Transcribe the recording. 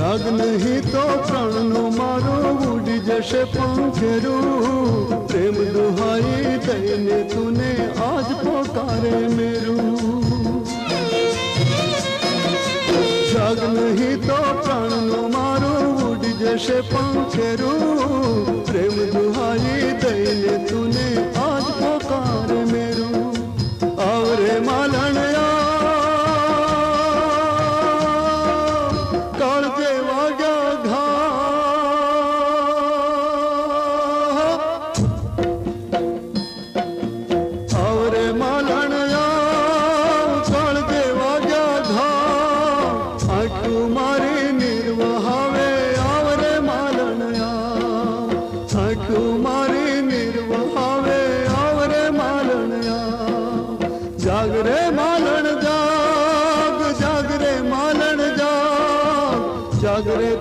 જાગ નહીં તો પ્રાણનું મારું ઉડી જશે પંખેરું પ્રેમ દુહાઈ દઈને તુને આજ પોકારે મેરું. જાગ નહીં તો પ્રાણનું મારું ઉડી જશે પંખેરું પ્રેમ આખું મારી નિર્વહાવે આવરે માલણયા આખું મારી નિર્વહાવે આવરે માલણયા જાગરે માલણ જાગ જાગરે માલણ જાગ જાગરે